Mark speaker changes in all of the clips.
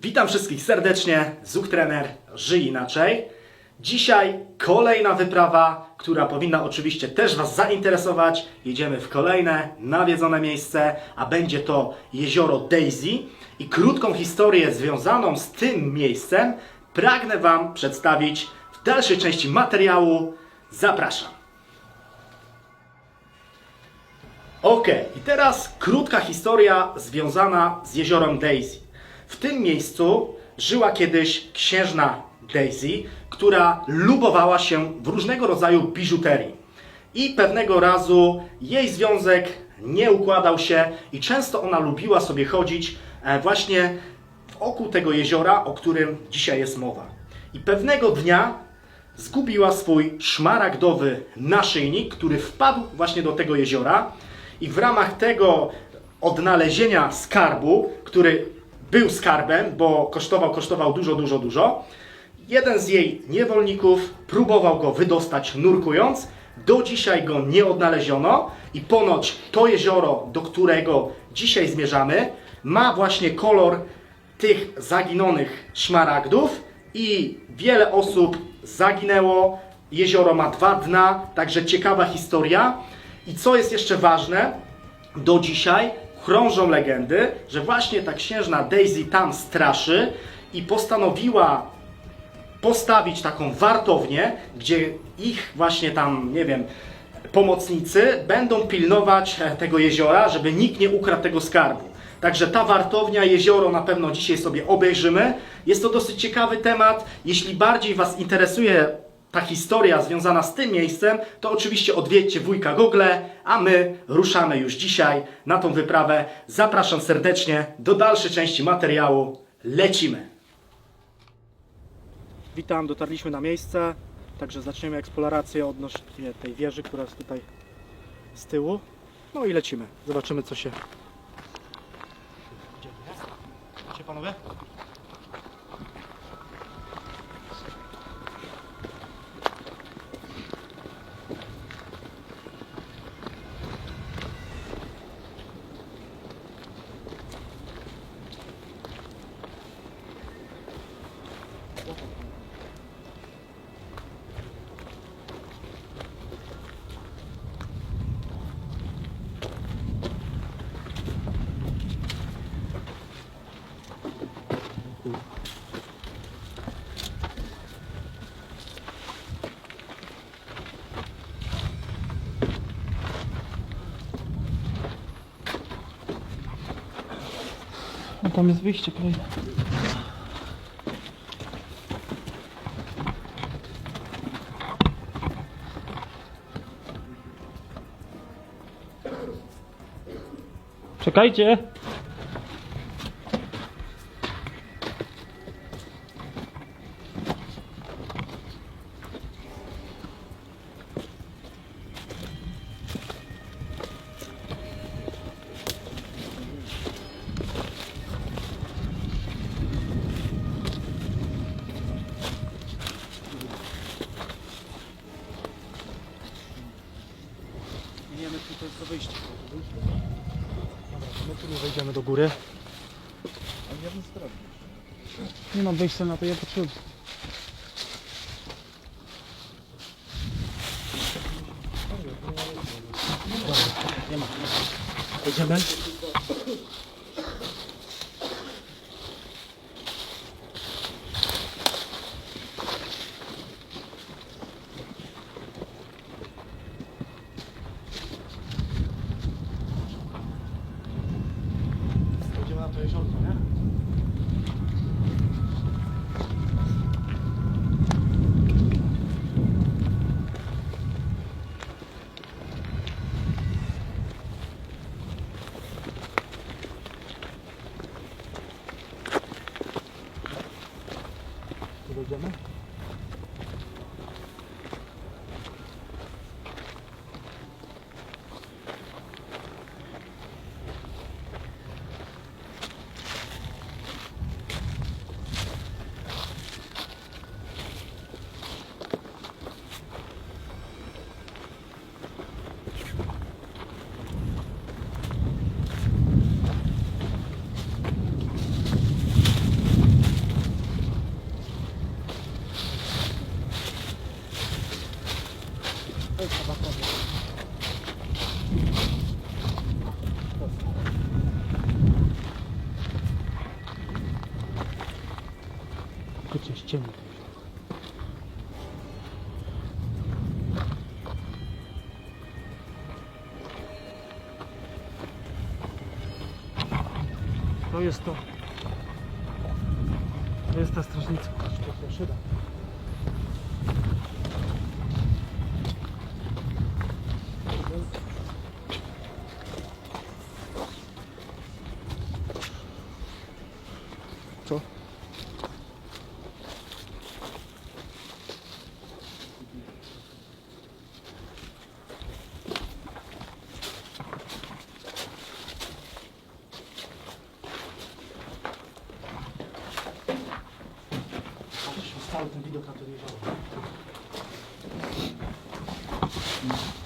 Speaker 1: Witam wszystkich serdecznie, Zuk Trener, żyj inaczej. Dzisiaj kolejna wyprawa, która powinna oczywiście też Was zainteresować. Jedziemy w kolejne nawiedzone miejsce, a będzie to jezioro Daisy. I krótką historię związaną z tym miejscem pragnę Wam przedstawić w dalszej części materiału. Zapraszam. Ok, i teraz krótka historia związana z jeziorem Daisy. W tym miejscu żyła kiedyś księżna Daisy, która lubowała się w różnego rodzaju biżuterii. I pewnego razu jej związek nie układał się i często ona lubiła sobie chodzić e, właśnie wokół tego jeziora, o którym dzisiaj jest mowa. I pewnego dnia zgubiła swój szmaragdowy naszyjnik, który wpadł właśnie do tego jeziora i w ramach tego odnalezienia skarbu, który był skarbem, bo kosztował, kosztował dużo, dużo, dużo, jeden z jej niewolników próbował go wydostać nurkując. Do dzisiaj go nie odnaleziono i ponoć to jezioro, do którego dzisiaj zmierzamy, ma właśnie kolor tych zaginionych szmaragdów i wiele osób zaginęło. Jezioro ma dwa dna, także ciekawa historia. I co jest jeszcze ważne, do dzisiaj krążą legendy, że właśnie ta księżna Daisy tam straszy i postanowiła postawić taką wartownię, gdzie ich właśnie tam, nie wiem, pomocnicy będą pilnować e, tego jeziora, żeby nikt nie ukradł tego skarbu. Także ta wartownia, jezioro na pewno dzisiaj sobie obejrzymy. Jest to dosyć ciekawy temat. Jeśli bardziej Was interesuje ta historia związana z tym miejscem, to oczywiście odwiedźcie wujka Google, a my ruszamy już dzisiaj na tą wyprawę. Zapraszam serdecznie do dalszej części materiału. Lecimy! Witam, dotarliśmy na miejsce, także zaczniemy eksplorację odnośnie tej wieży, która jest tutaj z tyłu. No i lecimy. Zobaczymy co się dzieje. Panowie?
Speaker 2: Tam jest wyjście kolejne. Czekajcie!
Speaker 1: To my tu nie wejdziemy do góry.
Speaker 2: Nie mam wyjścia na to, ja potrzebuję.
Speaker 1: Nie ma. Wejdziemy. Tu
Speaker 2: Tylko cię ściemni. To jest to. To jest ta strażnica. Szyba. Co?
Speaker 1: Thank you.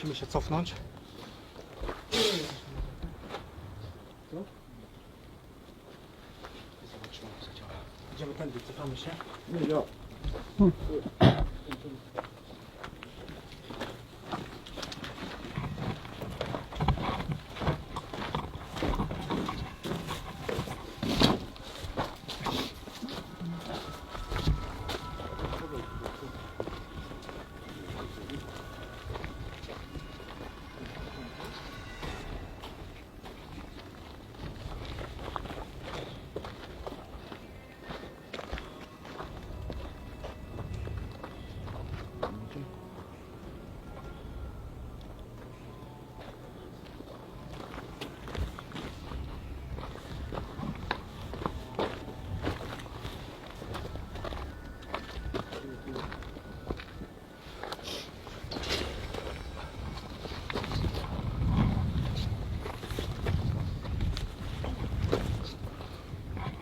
Speaker 1: Musimy się cofnąć. Zobaczymy, jak zadziała. Idziemy tędy, cofamy się.
Speaker 3: Nie, ja.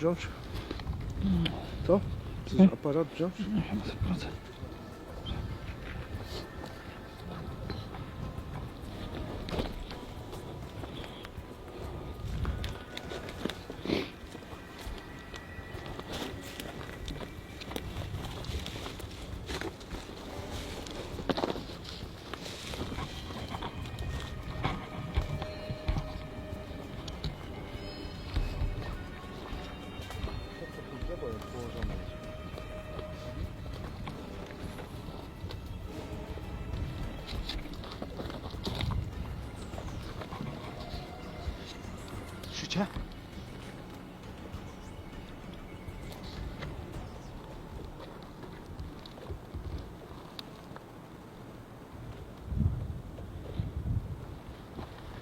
Speaker 3: George? Mm. Co? Chcesz aparat, George?
Speaker 2: Nie wiem, 100%.
Speaker 1: życie.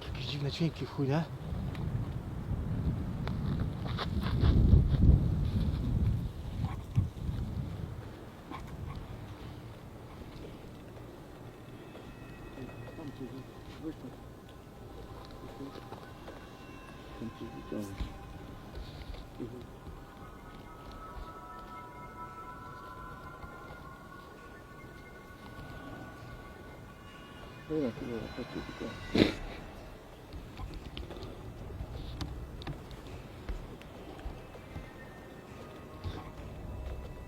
Speaker 1: Jakieś dziwne dźwięki w chuj, nie?
Speaker 3: Weźmy. Dzięki. Mhm. Dobra, dobra, chodźcie tylko.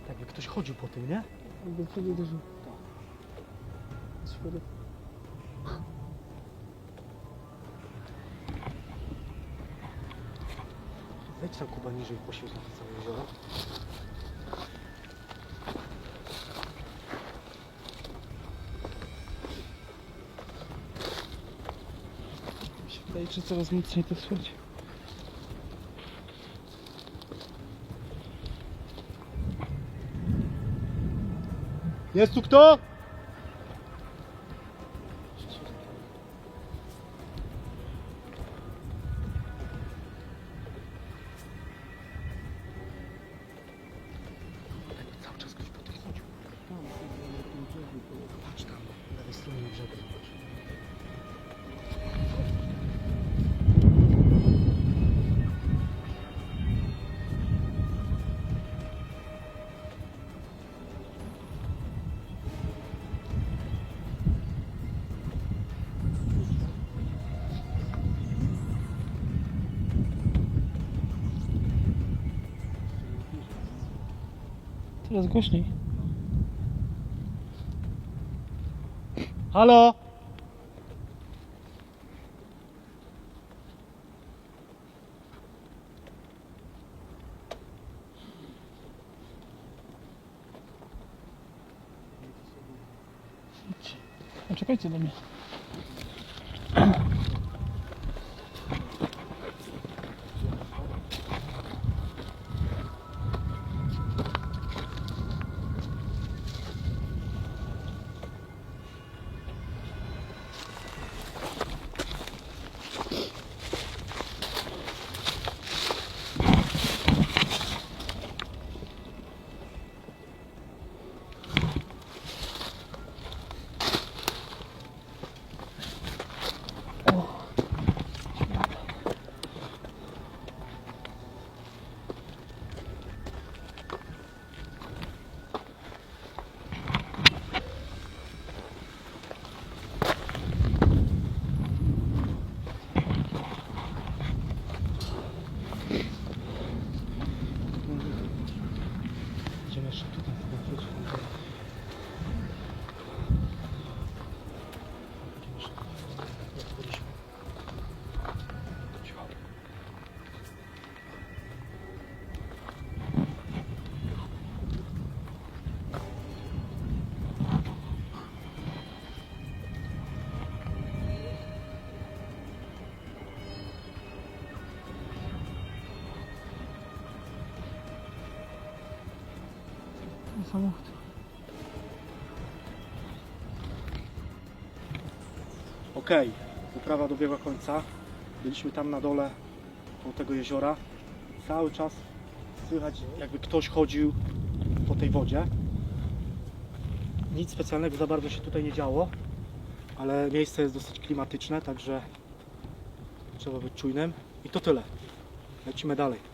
Speaker 1: Tak, jak ktoś chodził po tym, nie?
Speaker 3: Jakby wtedy też... Tak. Świadek.
Speaker 1: Wejdź tam Kuba niżej, poświeć na to całe jezioro.
Speaker 2: Mi się wydaje, że coraz mocniej to słychać.
Speaker 1: Jest tu kto?
Speaker 2: Teraz głośniej.
Speaker 1: Halo?
Speaker 2: A czekajcie do mnie. Samochód.
Speaker 1: Okej, wyprawa dobiegła końca. Byliśmy tam na dole koło tego jeziora. Cały czas słychać jakby ktoś chodził po tej wodzie. Nic specjalnego za bardzo się tutaj nie działo, ale miejsce jest dosyć klimatyczne, także trzeba być czujnym. I to tyle. Lecimy dalej.